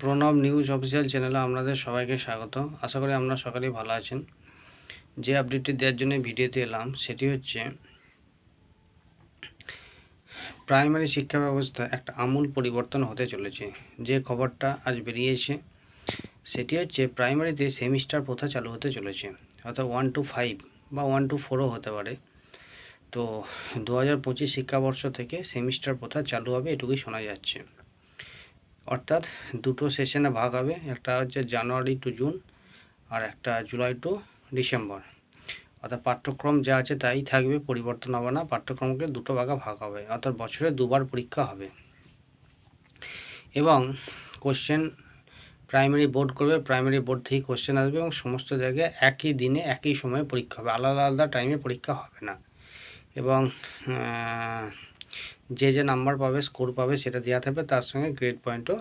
Pranab news official চ্যানেলে আপনাদের সবাইকে স্বাগত। আশা করি আপনারা সকালেই ভালো আছেন। যে আপডেটটি দেওয়ার জন্য ভিডিওতে এলাম, সেটি হচ্ছে প্রাইমারি শিক্ষা ব্যবস্থা একটা আমূল পরিবর্তন হতে চলেছে। যে খবরটা আজ বেরিয়েছে, সেটি হচ্ছে প্রাইমারিতে সেমিস্টার প্রথা চালু হতে চলেছে, অর্থাৎ ওয়ান টু ফাইভ বা ওয়ান টু ফোরও হতে পারে। তো দু হাজার পঁচিশ শিক্ষাবর্ষ থেকে সেমিস্টার প্রথা চালু হবে, এটুকুই শোনা যাচ্ছে। অর্থাৎ দুটো সেশনে ভাগ হবে। একটা হচ্ছে জানুয়ারি টু জুন আর একটা জুলাই টু ডিসেম্বর অর্থাৎ পাঠ্যক্রম যা আছে তাই থাকবে, পরিবর্তন হবে না, পাঠ্যক্রমকে দুটো ভাগে ভাগ হবে। অর্থাৎ বছরে দুবার পরীক্ষা হবে। এবং কোশ্চেন প্রাইমারি বোর্ড করবে প্রাইমারি বোর্ড থেকেই কোশ্চেন আসবে এবং সমস্ত জায়গায় একই দিনে, একই সময়ে পরীক্ষা হবে। আলাদা আলাদা টাইমে পরীক্ষা হবে না। এবং যে যে নাম্বার পাবে, স্কোর পাবে সেটা দেওয়া থাকবে, তার সঙ্গে গ্রেড পয়েন্টও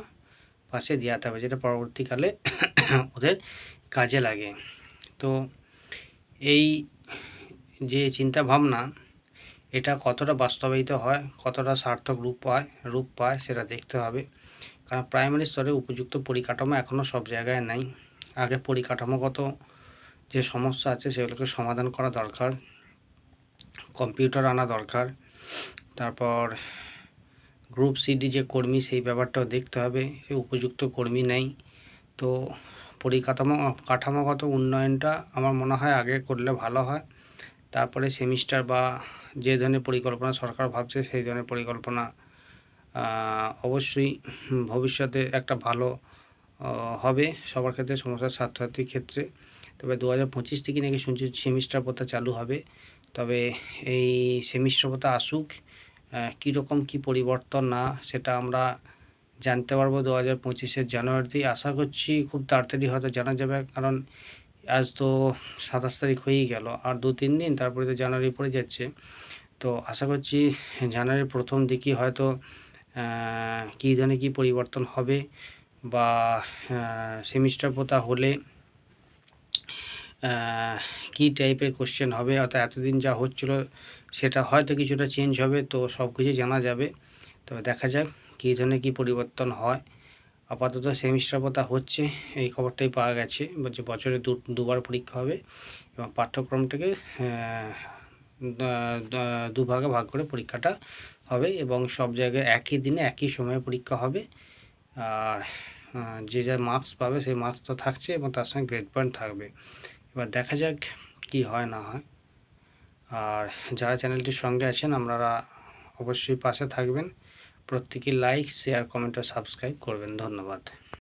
পাশে দেওয়া থাকবে, যেটা পরবর্তীকালে ওদের কাজে লাগে। তো এই যে চিন্তা ভাবনা এটা কতটা বাস্তবায়িত হয়, কতটা সার্থক রূপ পায় রূপ পায় সেটা দেখতে হবে। কারণ প্রাইমারি স্তরে উপযুক্ত পরিকাঠামো এখনও সব জায়গায় নেই। আগে পরিকাঠামোগত যে সমস্যা আছে সেগুলোকে সমাধান করা দরকার। কম্পিউটার আনা দরকার। তারপর গ্রুপ সিডি যে কর্মী, সেই ব্যাপারটাও দেখতে হবে। সে উপযুক্ত কর্মী নেই। তো পরিকাঠামো, কাঠামোগত উন্নয়নটা আমার মনে হয় আগে করলে ভালো হয়। তারপরে সেমিস্টার বা যে ধরনের পরিকল্পনা সরকার ভাবছে, সেই ধরনের পরিকল্পনা অবশ্যই ভবিষ্যতে একটা ভালো হবে সবার ক্ষেত্রে সমস্ত ছাত্রছাত্রীর ক্ষেত্রে। তবে দু হাজার পঁচিশ থেকে নাকি শুনছি সেমিস্টার প্রথা চালু হবে। তবে এই প্রথা আসুক কীরকম কী পরিবর্তন না সেটা আমরা জানতে পারব দু হাজার পঁচিশের জানুয়ারিতে। আশা করছি খুব তাড়াতাড়ি হয়তো জানা যাবে, কারণ আজ তো সাতাশ তারিখ হয়েই গেল, আর দু তিন দিন তারপরে তো জানুয়ারি পড়ে যাচ্ছে। তো আশা করছি জানুয়ারির প্রথম দিকেই হয়তো কী ধরনের কী পরিবর্তন হবে বা সেমিস্টার প্রথা হলে কী টাইপের কোশ্চেন হবে? অর্থাৎ এতদিন যা হচ্ছিল, সেটা হয়তো কিছুটা চেঞ্জ হবে, তো সব কিছু জানা যাবে। তবে দেখা যাক কী ধরনের কী পরিবর্তন হয়। আপাতত সেমিস্টার প্রথা হচ্ছে, এই খবরটাই পাওয়া গেছে, যে বছরে দু, দুবার পরীক্ষা হবে এবং পাঠ্যক্রমটাকে দুভাগে ভাগ করে পরীক্ষাটা হবে এবং সব জায়গায় একই দিনে একই সময়ে পরীক্ষা হবে। আর যে যা মার্কস পাবে, সেই মার্কস তো থাকছে এবং তার সঙ্গে গ্রেড পয়েন্ট থাকবে। এবার দেখা যাক কি হয়, না হয়। আর যারা চ্যানেলটির সঙ্গে আছেন, আপনারা অবশ্যই পাশে থাকবেন। প্রত্যেকে লাইক শেয়ার কমেন্ট ও সাবস্ক্রাইব করবেন। ধন্যবাদ।